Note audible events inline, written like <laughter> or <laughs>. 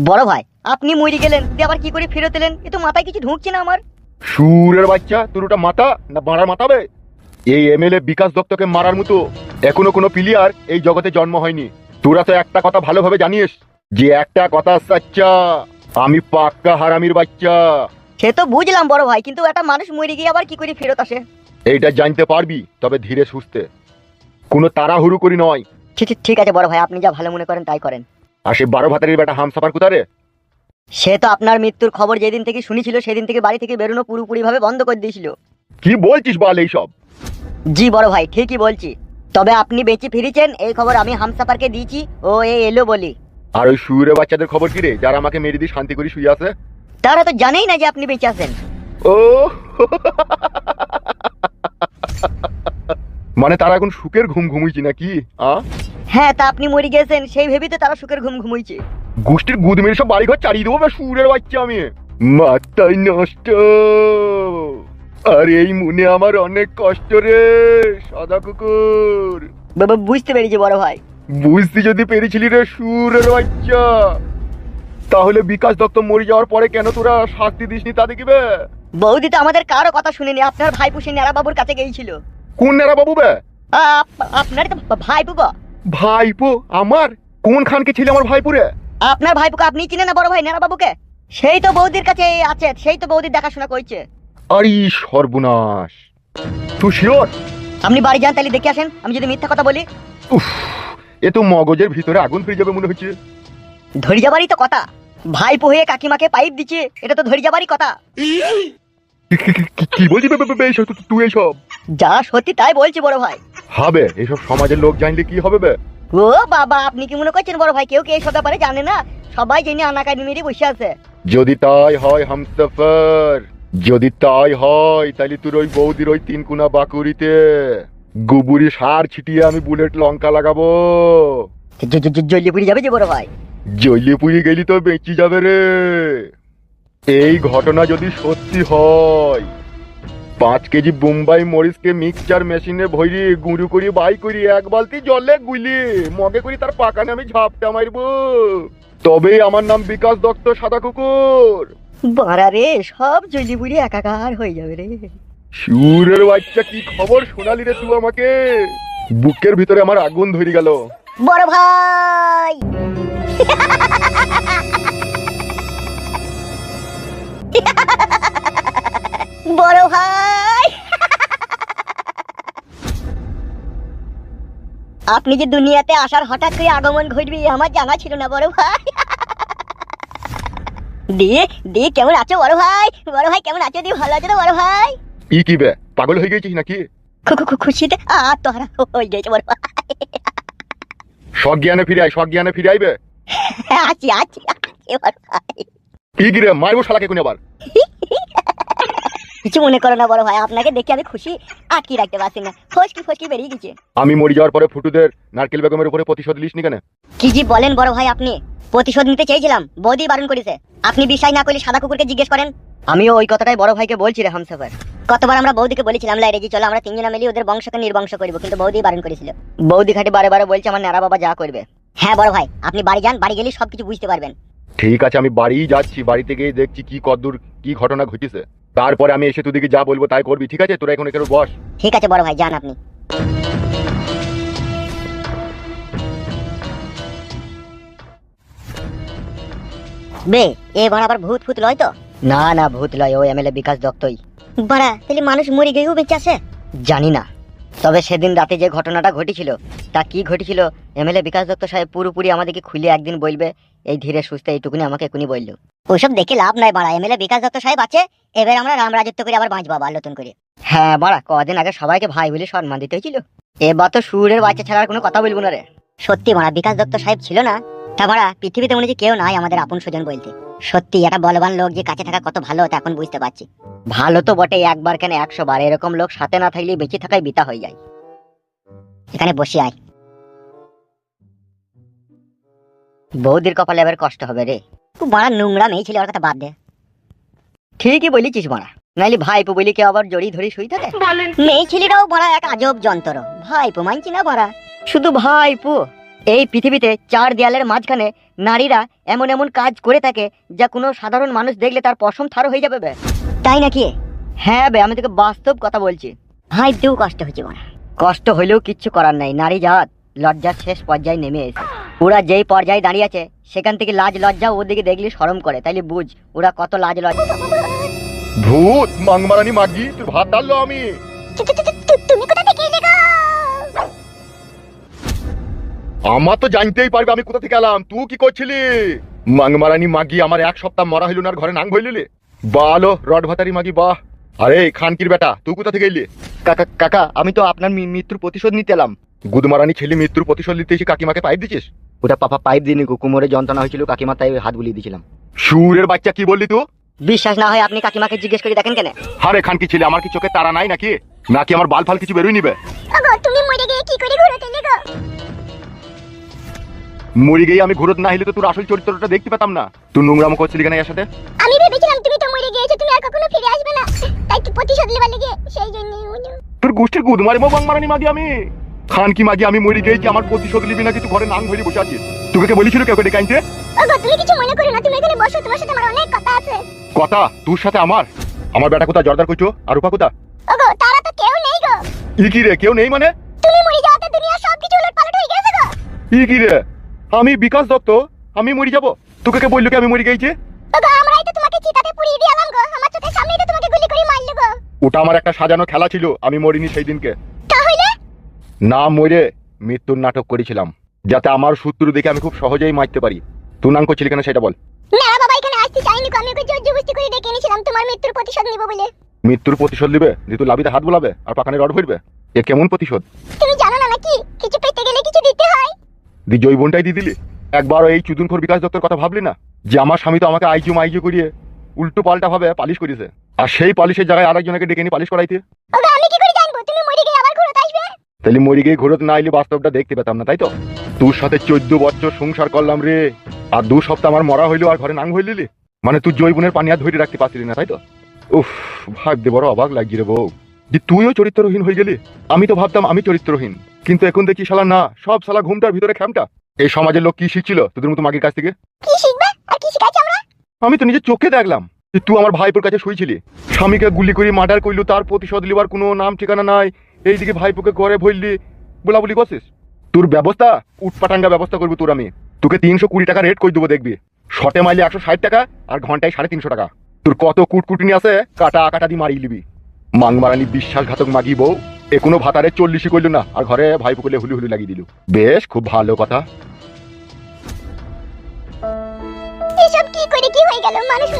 বড় ভাই আপনি মরে গেলেন দিয়ে আবার কি করে ফেরত এলেন? এ তো মাথায় কিছু ঢুকছে না আমার। সুরের বাচ্চা তোর ওটা মাথা না বাড়ার মাথাবে এই এমএলএ বিকাশ দত্তকে মারার মতো এখনও কোনো প্লেয়ার এই জগতে জন্ম হয়নি। তোরা তো একটা কথা ভালোভাবে জানিস যে একটা কথা সাচ্চা আমি পাক্কা হারামির বাচ্চা। সে তো বুঝলাম বড় ভাই কিন্তু একটা মানুষ মরে গিয়ে আবার কি করে ফেরত আসে? এইটা জানতে পারবি তবে ধীরে সুস্থে। কোনো তাড়াহুড়ো করি নয়। ঠিক ঠিক- ঠিক আছে বড় ভাই আপনি যা ভালো মনে করেন তাই করেন। আর সে বারো ভাতারের বেটা হামসাফার কোথারে? সে তো আপনার মৃত্যুর খবর যেদিন থেকে শুনেছিল সেদিন থেকে বাড়ি থেকে বেরোনো পুরোপুরি ভাবে বন্ধ করে দিয়েছিল। কি বলছিস বল এইসব? জি বড় ভাই ঠিকই বলছি। তবে আপনি বেঁচে ফিরেছেন এই খবর আমি হামসাফারকে দিয়েছি ও এ এলো বলি। আর ওই সুরে বাচ্চাদের খবর কি রে? যারা আমাকে মেরে দিয়ে শান্তি করে শুয়ে আছে? তারা তো জানেই না যে আপনি বেঁচে আছেন। ও! <laughs> মানে তারা এখন সুখের ঘুম ঘুমুইছি নাকি আ? হ্যাঁ তা আপনি মরে গেছেন সেই ভেবেই তো তারা সুখের ঘুম ঘুমুইছে। গোষ্ঠীর গুদ মেরে সব বাড়িঘর চালিয়ে দেবো সুরের বাচ্চা আমি। মাথায় নষ্ট। আর এই মনে আমার অনেক কষ্ট রে সাদা কুকুর। বাবা, বুঝতে পেরেছি বড় ভাই। বুঝতে যদি পেরেছিলি রে সুরের বাচ্চা। তাহলে বিকাশ দত্ত মরে যাওয়ার পরে কেন তোরা শাস্তি দিসনি তা দেখিবে বৌদি তো আমাদের কারও কথা শুনেনি আপনার ভাই পুষে নেড়া বাবুর কাছে গিয়েছিল। কোন নেরা বাবু বে? আপ- আপনার তো ভাই পুগো ভাইপো? আমার? কোন খানকে ছিল আমার ভাইপুরে? আপনার ভাই পুকে আপনি চিনেন না বড় ভাই নেড়া বাবুকে? সেই তো বৌদির কাছে আছে সেই তো বৌদির দেখাশোনা করছে। আরে সর্বনাশ। তুই শিওর? আপনি বাড়ি যান তাহলে দেখে আসেন আমি যদি মিথ্যা কথা বলি। উফ এ তো মগজের ভিতরে আগুন ফিরে যাবে মনে হচ্ছে। ধরে যাবারই তো কথা। ভাই হয়ে কাকিমাকে পাইপ দিচ্ছে এটা তো ধরে যাবারই কথা। কি- বলছি তুই এইসব যা সত্যি তাই বলছি বড় ভাই হবে এইসব সমাজের লোক জানলে কি হবে বে ও বাবা আপনি কি মনে করছেন বড় ভাই কেউ কি এইসব ব্যাপারে জানে না সবাই জেনে আনাকানি মেরে বসে আছে যদি তাই হয় হামসফার যদি তাই হয় তাহলে তোর ওই বৌদির ওই তিন কুনা বাকুরিতে গুবুরি সার ছিটিয়ে আমি বুলেট লঙ্কা লাগাবো জ- জ- জ- জ্বলিয়ে পুড়ে যাবে যে বড় ভাই জ্বলিয়ে পুড়ে গেলি তো বেঁচে যাবে রে এই ঘটনা যদি সত্যি হয় পাঁচ কেজি বোম্বাই মরিচকে মিক্সচার মেশিনে ভরি গুঁড়ো করি বাই করি এক বালতি জলে গুলি মগে করি তার পাকানে আমি ঝাপটা মারবো। তবে আমার নাম বিকাশ দত্ত সাদা কুকুর। বাড়া রে সব জ্বলিয়ে পুড়ে একাকার হয়ে যাবে রে। সুরের বাচ্চা কি খবর শোনালি রে তুই আমাকে? বুকের ভিতরে আমার আগুন ধরে গেল। বড় ভাই! <laughs> বড় ভাই। আপনি যে দুনিয়াতে আসার হঠাৎ করে আগমন ঘটবে আমার জানা ছিল না বড় ভাই। দিয়ে দিয়ে কেমন আছো বড় ভাই? বড় ভাই কেমন আছো? দিয়ে ভালো আছো তো বড় ভাই? ই কি বে পাগল হয়ে গেছিস নাকি? খু- খু- খু- হয়ে গেছে বড় ভাই। সজ্ঞানে ফিরে আয় সজ্ঞানে ফিরে আইবে আছি আছি আছি বড় ভাই। কি রে মারবো শালাকে কোন আবার? <laughs> কিছু মনে করো না বড় ভাই আপনাকে দেখে আমি খুশি। আটকে রাখতে পারছি না। ফসকি ফসকি বেরিয়ে গেছে। আমি মরে যাওয়ার পরে ফুটুদের নারকেল বেগমের উপরে প্রতিশোধ লিসনি কেন? কি জি বলেন বড় ভাই আপনি? প্রতিশোধ নিতে চেয়েছিলাম বৌদি বারণ করেছে। আপনি বিষয় না করলে সাদা কুকুরকে জিজ্ঞেস করেন। আমিও ওই কথাটাই বড় ভাইকে বলছি রে হামসাফার। কতবার আমরা বৌদিকে বলেছিলাম লাইরে জি চলো আমরা তিনজনে মিলে ওদের বংশকে নির্বংশ করব। কিন্তু বৌদি বারণ করেছিল। বৌদি খাটি বারে বারে বলছে আমার নারা বাবা যা করবে। হ্যাঁ বড় ভাই আপনি বাড়ি যান বাড়ি গেলে সবকিছু বুঝতে পারবেন। ঠিক আছে আমি বাড়িই যাচ্ছি বাড়িতে গিয়ে দেখছি কি কদ্দূর কি ঘটনা ঘটেছে। তারপরে আমি এসে তোদিকে যা বলব তাই করবি ঠিক আছে? তোরা এখন এখানে বস। ঠিক আছে বড় ভাই যান আপনি। বে এ বড় আবার ভূত ফুত লয় তো? না না ভূত লয় ও এমএলএ বিকাশ দত্তই। বড়া তাহলে মানুষ মরে গেও বেঁচে আছে? জানি না। তবে সেদিন রাতে যে ঘটনাটা ঘটেছিল, তা কি ঘটেছিল এমএলএ বিকাশ দত্ত সাহেব পুরোপুরি আমাদেরকে খুলে একদিন বলবে, এই ধীরে সুস্থে এইটুকুনি আমাকে এখনই বলল। ওসব দেখে লাভ নাই বাড়া এমএলএ বিকাশ দত্ত সাহেব আছে, এবার আমরা রাম রাজত্ব করে আবার বাঁচবো আবার নতুন করে। হ্যাঁ বাড়া, কদিন আগে সবাইকে ভাই বলে সম্মান দিতে হয়েছিল। এবার তো সুরের বাচ্চা ছাড়ার কোনো কথা বলব না রে। সত্যি মারা বিকাশ দত্ত সাহেব ছিল না, তা ভাড়া পৃথিবীতে মনে হচ্ছে কেউ নাই আমাদের আপন স্বজন বলতে। সত্যি একটা বলবান লোক যে কাছে থাকা কত ভালো তা এখন বুঝতে পারছি। ভালো তো বটে একবার কেন একশো বার এরকম লোক সাথে না থাকলে বেঁচে থাকাই বিতা হয়ে যায়। এখানে বসে আয়। বৌদির কপালে এবার কষ্ট হবে রে। তুই মারা নোংরা মেয়ে ছিল ওর কথা বাদ দে। ঠিকই বলেছিস মারা নাইলে ভাইপো বলি কেউ আবার জড়ি ধরে শুই থাকে? মেয়ে ছেলেরাও বড়া এক আজব যন্ত্র। ভাইপো মানছি না বড়া। শুধু ভাইপো। এই পৃথিবীতে চার দেয়ালের মাঝখানে নারীরা এমন এমন কাজ করে থাকে যা কোনো সাধারণ মানুষ দেখলে তার পশম থারো হয়ে যাবে বে। তাই নাকি? হ্যাঁ বে আমি তোকে বাস্তব কথা বলছি। হাই দেও কষ্ট হচ্ছে বড় কষ্ট হইলেও কিচ্ছু করার নাই। নারী জাত লজ্জার শেষ পর্যায়ে নেমে এসে। ওরা যেই পর্যায়ে দাঁড়িয়ে আছে সেখান থেকে লাজ লজ্জা ওদিকে দেখলে শরম করে। তাইলে বুঝ ওরা কত লাজ লজ্জা। ভূত মাংমারানি মাগি তোর ভাত ডাললো আমি। আমার তো জানতেই পারবে আমি কোথা থেকে এলাম। তুই কি করছিলি? মাংমারানি মাগি আমার এক সপ্তাহ মরা হইল না আর ঘরে নাং ভইলিলি। বালো রড ভাতারি মাগি বাহ। আরে খানকির বেটা তুই কোথা থেকে এলি? কাকা কাকা আমি তো আপনার মি- মৃত্যুর প্রতিশোধ নিতে এলাম। গুদমারানি ছেলে মৃত্যুর প্রতিশোধ নিতে এসে কাকিমাকে পাইপ দিছিস ওটা পাপা পাইপ দিয়ে নিকো কোমরে যন্ত্রণা হয়েছিল কাকিমা তাই হাত বুলিয়ে দিয়েছিলাম। সুরের বাচ্চা কি বললি তুই? বিশ্বাস না হয় আপনি কাকিমাকে জিজ্ঞেস করে দেখেন কেন? হারে খানকি ছেলে আমার কি চোখে তারা নাই নাকি? নাকি আমার বাল ফাল কিছু বেরোই নিবে? ওগো তুমি মরে গিয়ে কি করে ঘুরতে এলে গো? মরি গিয়ে আমি ঘুরত না হইলে তো তোর আসল চরিত্রটা দেখতে পেতাম না। তুই নোংরামো করছিলি কেন এর সাথে? আমি ভেবেছিলাম তুমি তো মরে গিয়েছো তুমি আর কখনো ফিরে আসবে না। তাই তো প্রতিশোধ নেবার লেগে সেই জন্যই মনে তোর গোষ্ঠীর গুদ মারি মো মারানি মাগি আমি। খান কি মাগি আমি মরি গেছি আমার প্রতিশোধ নিবি নাকি তুই ঘরে নাং ভরি বসে আছিস? তোকে কে বলেছিল কেউ ডেকে আনতে? ওগো তুমি কিছু মনে করো না তুমি এখানে বসো তোমার সাথে আমার অনেক কথা আছে। কথা? তোর সাথে আমার? আমার বেটা কোথা জর্দার কইছো? আর রূপা কোথা ওগো তারা তো কেউ নেই গো। ই কি রে কেউ নেই মানে? তুমি মরে যাওয়াতে দুনিয়া সব কিছু উলট হয়ে গেছে গো। ই কি রে? আমি বিকাশ দত্ত আমি মরি যাব। তোকে কে বলল কি আমি মরি গেছি? ওটা আমার একটা সাজানো খেলা ছিল আমি মরিনি সেই দিনকে না মরে মৃত্যুর নাটক করেছিলাম যাতে আমার শত্রু দেখে আমি খুব সহজেই মারতে পারি। তুই নাম করছিলি কেন সেটা বল। না বাবা এখানে আসতে চাইনি আমি ওকে জোর জবরদস্তি করে ডেকে এনেছিলাম। তোমার মৃত্যুর প্রতিশোধ নিব বলে। মৃত্যুর প্রতিশোধ দিবে যে তুই লাভিতে হাত বোলাবে? আর পাখানে রড ভরবে? এ কেমন প্রতিশোধ? তুমি জানো না নাকি কিছু পেতে গেলে কিছু দিতে হয়। দি জৈবনটাই দিয়ে দিলি? একবারও এই চুদুনখোর বিকাশ দত্তর কথা ভাবলি না? যে আমার স্বামী তো আমাকে আইজু মাইজু করিয়ে উল্টো পাল্টা ভাবে পালিশ করেছে আর সেই পালিশের জায়গায় আরেকজনকে ডেকে নিয়ে পালিশ করাইতে? ওগো আমি কি করে জানব? তুমি মরে গিয়ে আবার ঘুরতে আসবে? তাহলে মরি গিয়ে ঘুরত না আইলে বাস্তবটা দেখতে পেতাম না তাই তো? তোর সাথে চোদ্দ বছর সংসার করলাম রে। আর দু সপ্তাহ আমার মরা হইল আর ঘরে নাং হইলিলি? মানে তুই জৈবনের পানি আর ধরে রাখতে পারছিলি না তাই তো? উফ ভাবতে বড় অবাক লাগছে রে বউ। যে তুইও চরিত্রহীন হয়ে গেলি? আমি তো ভাবতাম আমি চরিত্রহীন। কিন্তু এখন দেখি শালা না সব শালা ঘুমটার ভিতরে খ্যামটা। এই সমাজের লোক কি শিখছিল তোদের মতো মাগির কাছ থেকে? কি শিখবে? আর কি শিখাইছি আমরা? আমি তো নিজের চোখে দেখলাম যে তুই আমার ভাইপোর কাছে শুয়েছিলি স্বামীকে গুলি করে মার্ডার করলু তার প্রতিশোধ লিবার কোনো নাম ঠিকানা নাই। এইদিকে ভাইপোকে ঘরে ভরলি বলাবলি করছিস? তোর ব্যবস্থা উটপাটাঙ্গা ব্যবস্থা করবি তোর আমি। তোকে তিনশো কুড়ি টাকা রেট করে দেবো দেখবি। শটে মাইলে একশো ষাট টাকা আর ঘন্টায় সাড়ে তিনশো টাকা। তোর কত কুটকুটিনি আছে কাটা কাটা দিয়ে মারিয়ে নিবি। মাংমারানি বিশ্বাসঘাতক মাগি বউ, এ কোনো ভাতারে চল্লিশই করল না, আর ঘরে ভাই ভাইপোকে হুলি হুলি লাগিয়ে দিল। বেশ, খুব ভালো কথা। কি করে, কি হয়ে গেল? মানুষ